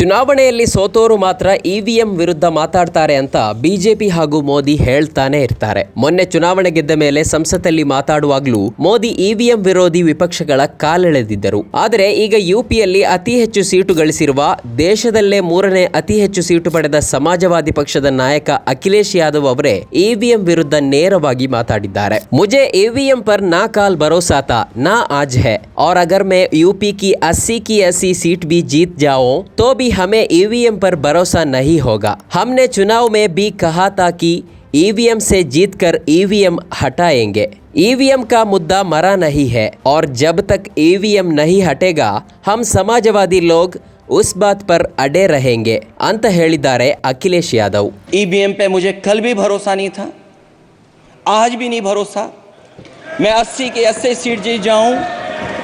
ಚುನಾವಣೆಯಲ್ಲಿ ಸೋತೋರು ಮಾತ್ರ ಇವಿಎಂ ವಿರುದ್ಧ ಮಾತಾಡ್ತಾರೆ ಅಂತ ಬಿಜೆಪಿ ಹಾಗೂ ಮೋದಿ ಹೇಳ್ತಾನೆ ಇರ್ತಾರೆ. ಮೊನ್ನೆ ಚುನಾವಣೆ ಗೆದ್ದ ಮೇಲೆ ಸಂಸತ್ತಲ್ಲಿ ಮಾತಾಡುವಾಗ್ಲೂ ಮೋದಿ ಇವಿಎಂ ವಿರೋಧಿ ವಿಪಕ್ಷಗಳ ಕಾಲೆಳೆದಿದ್ದರು. ಆದರೆ ಈಗ ಯುಪಿಯಲ್ಲಿ ಅತಿ ಹೆಚ್ಚು ಸೀಟು ಗಳಿಸಿರುವ ದೇಶದಲ್ಲೇ ಮೂರನೇ ಅತಿ ಹೆಚ್ಚು ಸೀಟು ಪಡೆದ ಸಮಾಜವಾದಿ ಪಕ್ಷದ ನಾಯಕ ಅಖಿಲೇಶ್ ಯಾದವ್ ಅವರೇ ಇವಿಎಂ ವಿರುದ್ಧ ನೇರವಾಗಿ ಮಾತಾಡಿದ್ದಾರೆ. ಮುಜೆ ಇವಿಎಂ ಪರ್ ನಾ ಕಾಲ್ ಭರೋಸಾತ ನಾ ಆಜ್ ಹೇ. ಔರ್ ಅಗರ್ ಮೇ ಯುಪಿ ಕಿ ಅಸ್ಸಿ ಕಿ ಅಸ್ಸಿ ಸೀಟ್ ಬಿ ಜೀತ್ ಜಾವೋ, ತೋ ಬಿ भी हमें ईवीएम पर भरोसा नहीं होगा हमने चुनाव में भी कहा था कि ईवीएम से जीतकर ईवीएम हटाएंगे ईवीएम का मुद्दा मरा नहीं है और जब तक ईवीएम नहीं हटेगा हम समाजवादी लोग उस बात पर अड़े रहेंगे ಅಂತ ಹೇಳಿದ್ದಾರೆ ಅಖಿಲೇಶ್ ಯಾದವ್ ईवीएम पे मुझे कल भी भरोसा नहीं था आज भी नहीं भरोसा मैं 80 के 80 सीट जीत जाऊं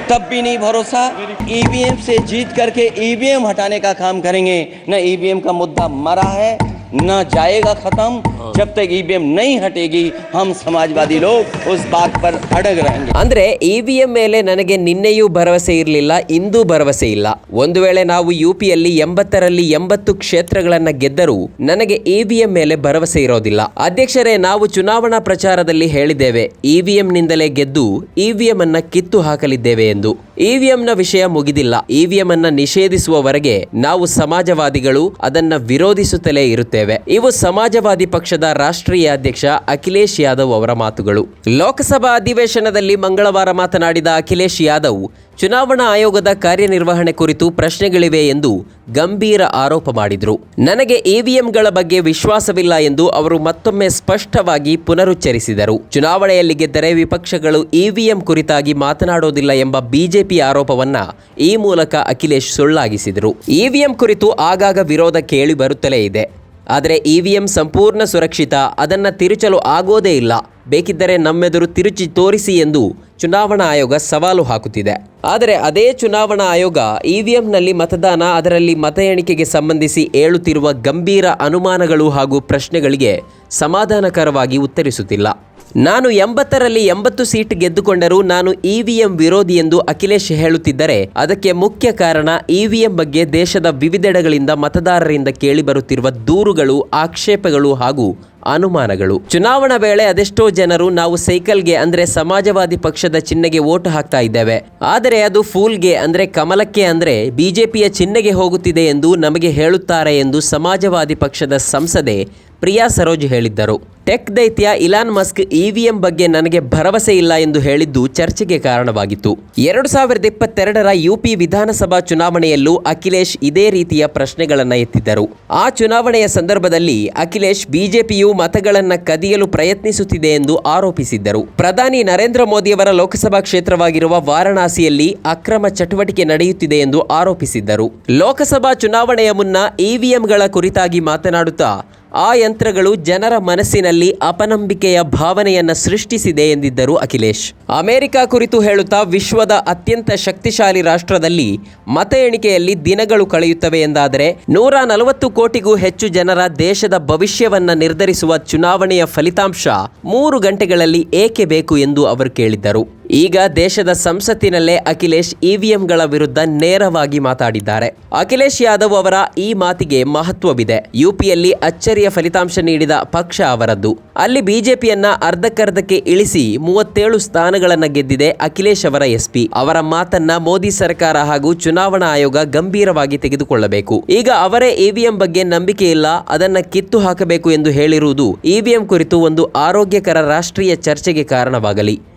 तब भी नहीं भरोसा। ईवीएम से जीत करके ईवीएम हटाने का काम करेंगे। न ईवीएम का मुद्दा मरा है न जाएगा खत्म जब तक ईवीएम नहीं हटेगी हम समाजवादी लोग उस बात पर अड़ग रहेंगे ಅಂದ್ರೆ ಇವಿಎಂ ಮೇಲೆ ನನಗೆ ನಿನ್ನೆಯೂ ಭರವಸೆ ಇರಲಿಲ್ಲ ಇಂದೂ ಭರವಸೆ ಇಲ್ಲ ಒಂದು ವೇಳೆ ನಾವು ಯುಪಿಯಲ್ಲಿ ಎಂಬತ್ತರಲ್ಲಿ ಎಂಬತ್ತು ಕ್ಷೇತ್ರಗಳನ್ನ ಗೆದ್ದರೂ ನನಗೆ ಇವಿಎಂ ಮೇಲೆ ಭರವಸೆ ಇರೋದಿಲ್ಲ ಅಧ್ಯಕ್ಷರೇ ನಾವು ಚುನಾವಣಾ ಪ್ರಚಾರದಲ್ಲಿ ಹೇಳಿದ್ದೇವೆ ಇವಿಎಂ ನಿಂದಲೇ ಗೆದ್ದು ಇವಿಎಂ ಅನ್ನ ಕಿತ್ತು ಹಾಕಲಿದ್ದೇವೆ ಎಂದು ಇವಿಎಂ ನ ವಿಷಯ ಮುಗಿದಿಲ್ಲ ಇವಿಎಂ ಅನ್ನ ನಿಷೇಧಿಸುವವರೆಗೆ ನಾವು ಸಮಾಜವಾದಿಗಳು ಅದನ್ನ ವಿರೋಧಿಸುತ್ತಲೇ ಇರುತ್ತೇವೆ ಇವು ಸಮಾಜವಾದಿ ಪಕ್ಷದ ರಾಷ್ಟ್ರೀಯ ಅಧ್ಯಕ್ಷ ಅಖಿಲೇಶ್ ಯಾದವ್ ಅವರ ಮಾತುಗಳು. ಲೋಕಸಭಾ ಅಧಿವೇಶನದಲ್ಲಿ ಮಂಗಳವಾರ ಮಾತನಾಡಿದ ಅಖಿಲೇಶ್ ಯಾದವ್, ಚುನಾವಣಾ ಆಯೋಗದ ಕಾರ್ಯನಿರ್ವಹಣೆ ಕುರಿತು ಪ್ರಶ್ನೆಗಳಿವೆ ಎಂದು ಗಂಭೀರ ಆರೋಪ ಮಾಡಿದರು. ನನಗೆ ಇವಿಎಂಗಳ ಬಗ್ಗೆ ವಿಶ್ವಾಸವಿಲ್ಲ ಎಂದು ಅವರು ಮತ್ತೊಮ್ಮೆ ಸ್ಪಷ್ಟವಾಗಿ ಪುನರುಚ್ಚರಿಸಿದರು. ಚುನಾವಣೆಯಲ್ಲಿ ಗೆದ್ದರೆ ವಿಪಕ್ಷಗಳು ಇವಿಎಂ ಕುರಿತಾಗಿ ಮಾತನಾಡೋದಿಲ್ಲ ಎಂಬ ಬಿಜೆಪಿ ಆರೋಪವನ್ನ ಈ ಮೂಲಕ ಅಖಿಲೇಶ್ ಸುಳ್ಳಾಗಿಸಿದರು. ಇವಿಎಂ ಕುರಿತು ಆಗಾಗ ವಿರೋಧ ಕೇಳಿ ಬರುತ್ತಲೇ ಇದೆ. ಆದರೆ ಇ ವಿ ಎಂ ಸಂಪೂರ್ಣ ಸುರಕ್ಷಿತ, ಅದನ್ನು ತಿರುಚಲು ಆಗೋದೇ ಇಲ್ಲ. ಬೇಕಿದ್ದರೆ ನಮ್ಮೆದುರು ತಿರುಚಿ ತೋರಿಸಿ ಎಂದು ಚುನಾವಣಾ ಆಯೋಗ ಸವಾಲು ಹಾಕುತ್ತಿದೆ. ಆದರೆ ಅದೇ ಚುನಾವಣಾ ಆಯೋಗ ಇ ಇವಿಎಂನಲ್ಲಿ ಮತದಾನ, ಅದರಲ್ಲಿ ಮತ ಎಣಿಕೆಗೆ ಸಂಬಂಧಿಸಿ ಏಳುತ್ತಿರುವ ಗಂಭೀರ ಅನುಮಾನಗಳು ಹಾಗೂ ಪ್ರಶ್ನೆಗಳಿಗೆ ಸಮಾಧಾನಕರವಾಗಿ ಉತ್ತರಿಸುತ್ತಿಲ್ಲ. ನಾನು ಎಂಬತ್ತರಲ್ಲಿ ಎಂಬತ್ತು ಸೀಟ್ ಗೆದ್ದುಕೊಂಡರೂ ನಾನು ಇವಿಎಂ ವಿರೋಧಿ ಎಂದು ಅಖಿಲೇಶ್ ಹೇಳುತ್ತಿದ್ದರೆ ಅದಕ್ಕೆ ಮುಖ್ಯ ಕಾರಣ ಇವಿಎಂ ಬಗ್ಗೆ ದೇಶದ ವಿವಿಧೆಡೆಗಳಿಂದ ಮತದಾರರಿಂದ ಕೇಳಿಬರುತ್ತಿರುವ ದೂರುಗಳು, ಆಕ್ಷೇಪಗಳು ಹಾಗೂ ಅನುಮಾನಗಳು. ಚುನಾವಣಾ ವೇಳೆ ಅದೆಷ್ಟೋ ಜನರು ನಾವು ಸೈಕಲ್ಗೆ ಅಂದ್ರೆ ಸಮಾಜವಾದಿ ಪಕ್ಷದ ಚಿಹ್ನೆಗೆ ಓಟು ಹಾಕ್ತಾ ಇದ್ದೇವೆ. ಆದರೆ ಅದು ಫೂಲ್ಗೆ ಅಂದ್ರೆ ಕಮಲಕ್ಕೆ ಅಂದ್ರೆ ಬಿಜೆಪಿಯ ಚಿಹ್ನೆಗೆ ಹೋಗುತ್ತಿದೆ ಎಂದು ನಮಗೆ ಹೇಳುತ್ತಾರೆ ಎಂದು ಸಮಾಜವಾದಿ ಪಕ್ಷದ ಸಂಸದೆ ಪ್ರಿಯಾ ಸರೋಜ್ ಹೇಳಿದ್ದರು. ಟೆಕ್ ದೈತ್ಯ ಇಲಾನ್ ಮಸ್ಕ್ ಇವಿಎಂ ಬಗ್ಗೆ ನನಗೆ ಭರವಸೆ ಇಲ್ಲ ಎಂದು ಹೇಳಿದ್ದು ಚರ್ಚೆಗೆ ಕಾರಣವಾಗಿತ್ತು. ಎರಡು ಸಾವಿರದ ಇಪ್ಪತ್ತೆರಡರ ಯುಪಿ ವಿಧಾನಸಭಾ ಚುನಾವಣೆಯಲ್ಲೂ ಅಖಿಲೇಶ್ ಇದೇ ರೀತಿಯ ಪ್ರಶ್ನೆಗಳನ್ನು ಎತ್ತಿದ್ದರು. ಆ ಚುನಾವಣೆಯ ಸಂದರ್ಭದಲ್ಲಿ ಅಖಿಲೇಶ್ ಬಿಜೆಪಿಯು ಮತಗಳನ್ನು ಕದಿಯಲು ಪ್ರಯತ್ನಿಸುತ್ತಿದೆ ಎಂದು ಆರೋಪಿಸಿದ್ದರು. ಪ್ರಧಾನಿ ನರೇಂದ್ರ ಮೋದಿಯವರ ಲೋಕಸಭಾ ಕ್ಷೇತ್ರವಾಗಿರುವ ವಾರಣಾಸಿಯಲ್ಲಿ ಅಕ್ರಮ ಚಟುವಟಿಕೆ ನಡೆಯುತ್ತಿದೆ ಎಂದು ಆರೋಪಿಸಿದ್ದರು. ಲೋಕಸಭಾ ಚುನಾವಣೆಯ ಮುನ್ನ ಇವಿಎಂಗಳ ಕುರಿತಾಗಿ ಮಾತನಾಡುತ್ತಾ ಆ ಯಂತ್ರಗಳು ಜನರ ಮನಸ್ಸಿನಲ್ಲಿ ಅಪನಂಬಿಕೆಯ ಭಾವನೆಯನ್ನು ಸೃಷ್ಟಿಸಿದೆ ಎಂದಿದ್ದರು ಅಖಿಲೇಶ್. ಅಮೆರಿಕ ಕುರಿತು ಹೇಳುತ್ತಾ ವಿಶ್ವದ ಅತ್ಯಂತ ಶಕ್ತಿಶಾಲಿ ರಾಷ್ಟ್ರದಲ್ಲಿ ಮತ ಎಣಿಕೆಯಲ್ಲಿ ದಿನಗಳು ಕಳೆಯುತ್ತವೆ ಎಂದಾದರೆ ನೂರ ನಲವತ್ತು ಕೋಟಿಗೂ ಹೆಚ್ಚು ಜನರ ದೇಶದ ಭವಿಷ್ಯವನ್ನು ನಿರ್ಧರಿಸುವ ಚುನಾವಣೆಯ ಫಲಿತಾಂಶ ಮೂರು ಗಂಟೆಗಳಲ್ಲಿ ಏಕೆ ಬೇಕು ಎಂದು ಅವರು ಕೇಳಿದ್ದರು. ಈಗ ದೇಶದ ಸಂಸತ್ತಿನಲ್ಲೇ ಅಖಿಲೇಶ್ ಇವಿಎಂಗಳ ವಿರುದ್ಧ ನೇರವಾಗಿ ಮಾತಾಡಿದ್ದಾರೆ. ಅಖಿಲೇಶ್ ಯಾದವ್ ಅವರ ಈ ಮಾತಿಗೆ ಮಹತ್ವವಿದೆ. ಯುಪಿಯಲ್ಲಿ ಅಚ್ಚರಿಯ ಫಲಿತಾಂಶ ನೀಡಿದ ಪಕ್ಷ ಅವರದ್ದು. ಅಲ್ಲಿ ಬಿಜೆಪಿಯನ್ನ ಅರ್ಧಕ್ಕರ್ಧಕ್ಕೆ ಇಳಿಸಿ ಮೂವತ್ತೇಳು ಸ್ಥಾನಗಳನ್ನ ಗೆದ್ದಿದೆ ಅಖಿಲೇಶ್ ಅವರ ಎಸ್ಪಿ ಅವರ ಮಾತನ್ನ ಮೋದಿ ಸರ್ಕಾರ ಹಾಗೂ ಚುನಾವಣಾ ಆಯೋಗ ಗಂಭೀರವಾಗಿ ತೆಗೆದುಕೊಳ್ಳಬೇಕು. ಈಗ ಅವರೇ ಇವಿಎಂ ಬಗ್ಗೆ ನಂಬಿಕೆ ಇಲ್ಲ, ಅದನ್ನ ಕಿತ್ತು ಹಾಕಬೇಕು ಎಂದು ಹೇಳಿರುವುದು ಇವಿಎಂ ಕುರಿತು ಒಂದು ಆರೋಗ್ಯಕರ ರಾಷ್ಟ್ರೀಯ ಚರ್ಚೆಗೆ ಕಾರಣವಾಗಲಿ.